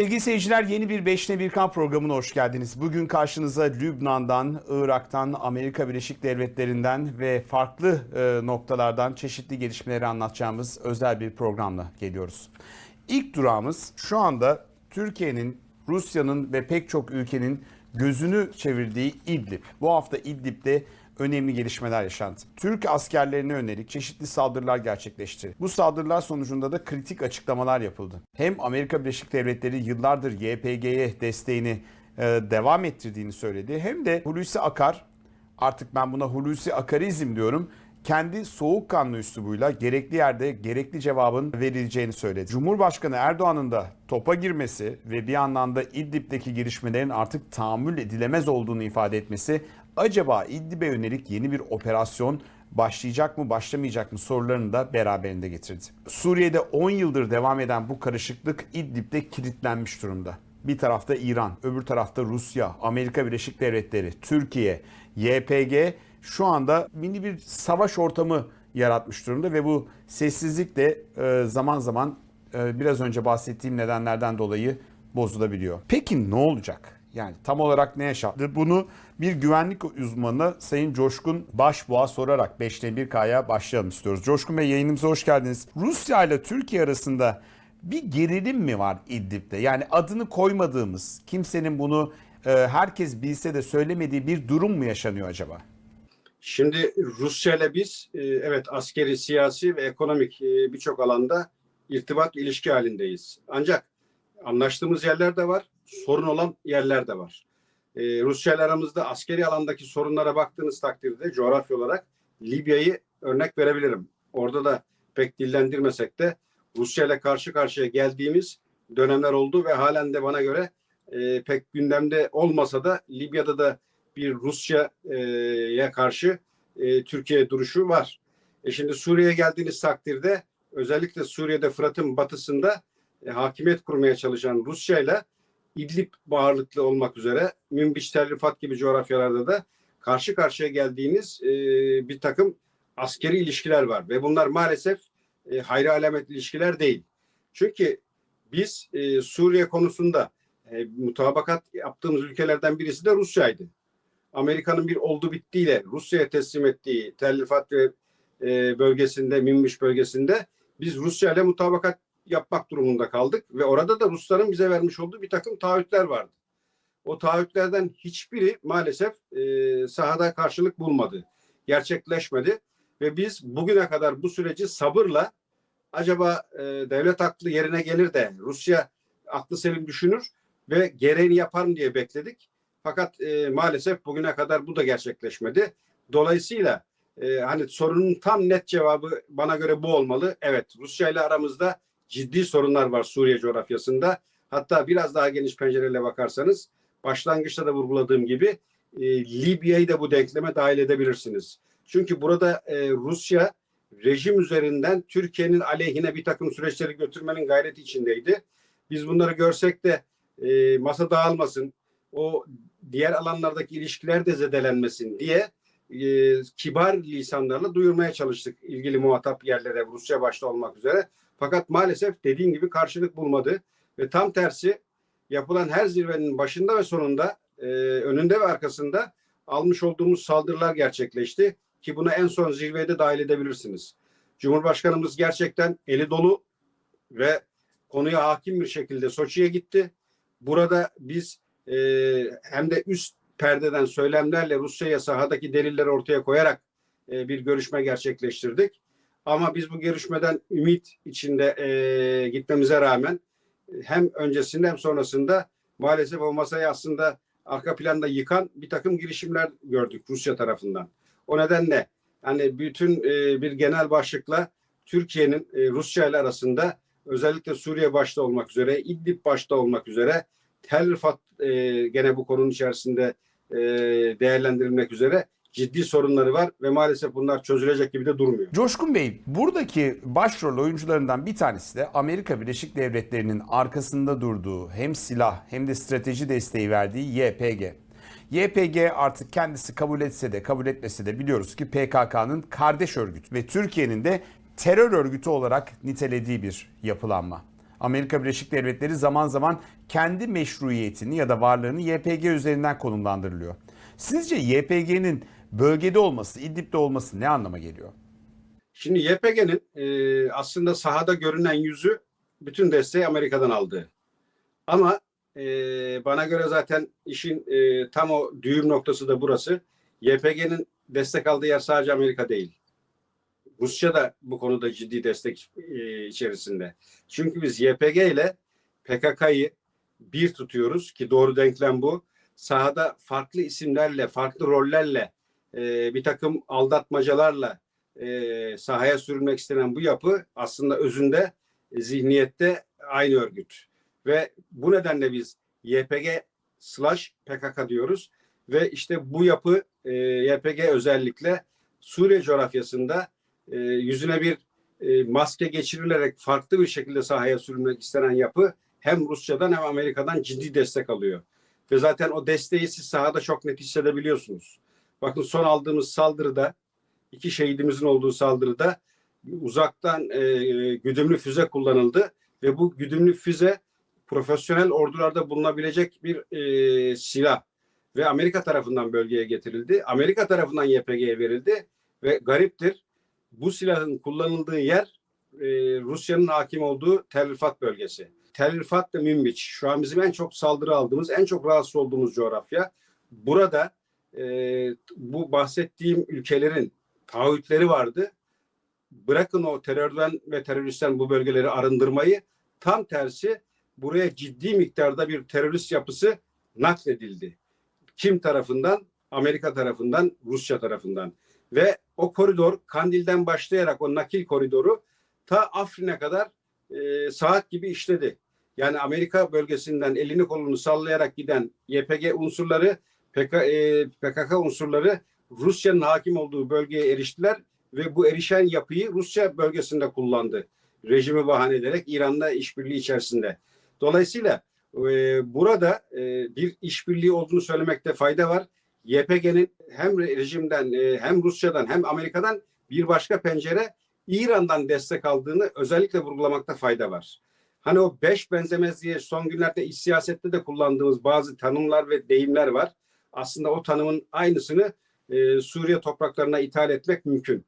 Sevgili seyirciler yeni bir Beşne Birkan programına hoş geldiniz. Bugün karşınıza Lübnan'dan, Irak'tan, Amerika Birleşik Devletleri'nden ve farklı e, noktalardan çeşitli gelişmeleri anlatacağımız özel bir programla geliyoruz. İlk durağımız şu anda Türkiye'nin, Rusya'nın ve pek çok ülkenin gözünü çevirdiği İdlib. Bu hafta İdlib'de önemli gelişmeler yaşandı. Türk askerlerine yönelik çeşitli saldırılar gerçekleşti. Bu saldırılar sonucunda da kritik açıklamalar yapıldı. Hem Amerika Birleşik Devletleri yıllardır YPG'ye desteğini e, devam ettirdiğini söyledi. Hem de Hulusi Akar, artık ben buna Hulusi Akarizm diyorum, kendi soğukkanlı üslubuyla gerekli yerde gerekli cevabın verileceğini söyledi. Cumhurbaşkanı Erdoğan'ın da topa girmesi ve bir yandan da İdlib'deki girişmelerin artık tahammül edilemez olduğunu ifade etmesi acaba İdlib'e yönelik yeni bir operasyon başlayacak mı başlamayacak mı sorularını da beraberinde getirdi. Suriye'de 10 yıldır devam eden bu karışıklık İdlib'de kilitlenmiş durumda. Bir tarafta İran, öbür tarafta Rusya, Amerika Birleşik Devletleri, Türkiye, YPG şu anda mini bir savaş ortamı yaratmış durumda ve bu sessizlik de e, zaman zaman e, biraz önce bahsettiğim nedenlerden dolayı bozulabiliyor. Peki ne olacak? Yani tam olarak ne yaşandı? Bunu bir güvenlik uzmanı Sayın Coşkun Başboğa sorarak 5'te 1K'ya başlayalım istiyoruz. Coşkun Bey yayınımıza hoş geldiniz. Rusya ile Türkiye arasında bir gerilim mi var İdlib'de? Yani adını koymadığımız, kimsenin bunu e, herkes bilse de söylemediği bir durum mu yaşanıyor acaba? Şimdi Rusya ile biz e, evet askeri, siyasi ve ekonomik e, birçok alanda irtibat ilişki halindeyiz. Ancak anlaştığımız yerler de var, sorun olan yerler de var. E, Rusya ile aramızda askeri alandaki sorunlara baktığınız takdirde coğrafya olarak Libya'yı örnek verebilirim. Orada da pek dillendirmesek de Rusya ile karşı karşıya geldiğimiz dönemler oldu ve halen de bana göre e, pek gündemde olmasa da Libya'da da bir Rusya'ya karşı e, Türkiye duruşu var. E şimdi Suriye'ye geldiğiniz takdirde özellikle Suriye'de Fırat'ın batısında e, hakimiyet kurmaya çalışan Rusya ile İdlib bağırlıklı olmak üzere Münbiş, Tel Rifat gibi coğrafyalarda da karşı karşıya geldiğiniz e, bir takım askeri ilişkiler var ve bunlar maalesef e, hayra alamet ilişkiler değil. Çünkü biz e, Suriye konusunda e, mutabakat yaptığımız ülkelerden birisi de Rusya'ydı. Amerika'nın bir oldu bittiyle Rusya'ya teslim ettiği Tel ve e, bölgesinde, Minmiş bölgesinde biz Rusya ile mutabakat yapmak durumunda kaldık ve orada da Rusların bize vermiş olduğu bir takım taahhütler vardı. O taahhütlerden hiçbiri maalesef e, sahada karşılık bulmadı, gerçekleşmedi ve biz bugüne kadar bu süreci sabırla acaba e, devlet aklı yerine gelir de Rusya aklı selim düşünür ve gereğini yapar mı diye bekledik. Fakat e, maalesef bugüne kadar bu da gerçekleşmedi. Dolayısıyla e, hani sorunun tam net cevabı bana göre bu olmalı. Evet Rusya ile aramızda ciddi sorunlar var Suriye coğrafyasında. Hatta biraz daha geniş pencereyle bakarsanız başlangıçta da vurguladığım gibi e, Libya'yı da bu denkleme dahil edebilirsiniz. Çünkü burada e, Rusya rejim üzerinden Türkiye'nin aleyhine bir takım süreçleri götürmenin gayreti içindeydi. Biz bunları görsek de e, masa dağılmasın, o diğer alanlardaki ilişkiler de zedelenmesin diye e, kibar lisanlarla duyurmaya çalıştık ilgili muhatap yerlere Rusya başta olmak üzere. Fakat maalesef dediğim gibi karşılık bulmadı ve tam tersi yapılan her zirvenin başında ve sonunda e, önünde ve arkasında almış olduğumuz saldırılar gerçekleşti ki bunu en son zirvede dahil edebilirsiniz. Cumhurbaşkanımız gerçekten eli dolu ve konuya hakim bir şekilde Soçi'ye gitti. Burada biz e, hem de üst perdeden söylemlerle Rusya'ya sahadaki delilleri ortaya koyarak e, bir görüşme gerçekleştirdik. Ama biz bu görüşmeden ümit içinde e, gitmemize rağmen hem öncesinde hem sonrasında maalesef o masayı aslında arka planda yıkan bir takım girişimler gördük Rusya tarafından. O nedenle hani bütün e, bir genel başlıkla Türkiye'nin e, Rusya ile arasında özellikle Suriye başta olmak üzere, İdlib başta olmak üzere Tel Rifat e, gene bu konunun içerisinde e, değerlendirilmek üzere ciddi sorunları var ve maalesef bunlar çözülecek gibi de durmuyor. Coşkun Bey, buradaki başrol oyuncularından bir tanesi de Amerika Birleşik Devletleri'nin arkasında durduğu hem silah hem de strateji desteği verdiği YPG. YPG artık kendisi kabul etse de kabul etmese de biliyoruz ki PKK'nın kardeş örgütü ve Türkiye'nin de terör örgütü olarak nitelediği bir yapılanma. Amerika Birleşik Devletleri zaman zaman kendi meşruiyetini ya da varlığını YPG üzerinden konumlandırılıyor. Sizce YPG'nin bölgede olması, İdlib'de olması ne anlama geliyor? Şimdi YPG'nin e, aslında sahada görünen yüzü bütün desteği Amerika'dan aldı. Ama e, bana göre zaten işin e, tam o düğüm noktası da burası. YPG'nin destek aldığı yer sadece Amerika değil. Rusya da bu konuda ciddi destek e, içerisinde. Çünkü biz YPG ile PKK'yı bir tutuyoruz ki doğru denklem bu. Sahada farklı isimlerle, farklı rollerle, e, bir takım aldatmacalarla e, sahaya sürülmek istenen bu yapı aslında özünde e, zihniyette aynı örgüt. Ve bu nedenle biz YPG slash PKK diyoruz. Ve işte bu yapı e, YPG özellikle Suriye coğrafyasında e, yüzüne bir e, maske geçirilerek farklı bir şekilde sahaya sürülmek istenen yapı hem Rusya'dan hem Amerika'dan ciddi destek alıyor. Ve zaten o desteği siz sahada çok net hissedebiliyorsunuz. Bakın son aldığımız saldırıda iki şehidimizin olduğu saldırıda uzaktan e, güdümlü füze kullanıldı ve bu güdümlü füze profesyonel ordularda bulunabilecek bir e, silah ve Amerika tarafından bölgeye getirildi. Amerika tarafından YPG'ye verildi ve gariptir bu silahın kullanıldığı yer e, Rusya'nın hakim olduğu Tel Rifat bölgesi. Tel Rifat da Münbiç. Şu an bizim en çok saldırı aldığımız, en çok rahatsız olduğumuz coğrafya. Burada e, bu bahsettiğim ülkelerin taahhütleri vardı. Bırakın o terörden ve teröristten bu bölgeleri arındırmayı tam tersi buraya ciddi miktarda bir terörist yapısı nakledildi. Kim tarafından? Amerika tarafından, Rusya tarafından. Ve o koridor Kandil'den başlayarak o nakil koridoru ta Afrin'e kadar e, saat gibi işledi. Yani Amerika bölgesinden elini kolunu sallayarak giden YPG unsurları, PK, e, PKK unsurları Rusya'nın hakim olduğu bölgeye eriştiler ve bu erişen yapıyı Rusya bölgesinde kullandı. Rejimi bahane ederek İran'la işbirliği içerisinde. Dolayısıyla e, burada e, bir işbirliği olduğunu söylemekte fayda var. YPG'nin hem rejimden e, hem Rusya'dan hem Amerika'dan bir başka pencere İran'dan destek aldığını özellikle vurgulamakta fayda var. Hani o beş benzemez diye son günlerde iç siyasette de kullandığımız bazı tanımlar ve deyimler var. Aslında o tanımın aynısını e, Suriye topraklarına ithal etmek mümkün.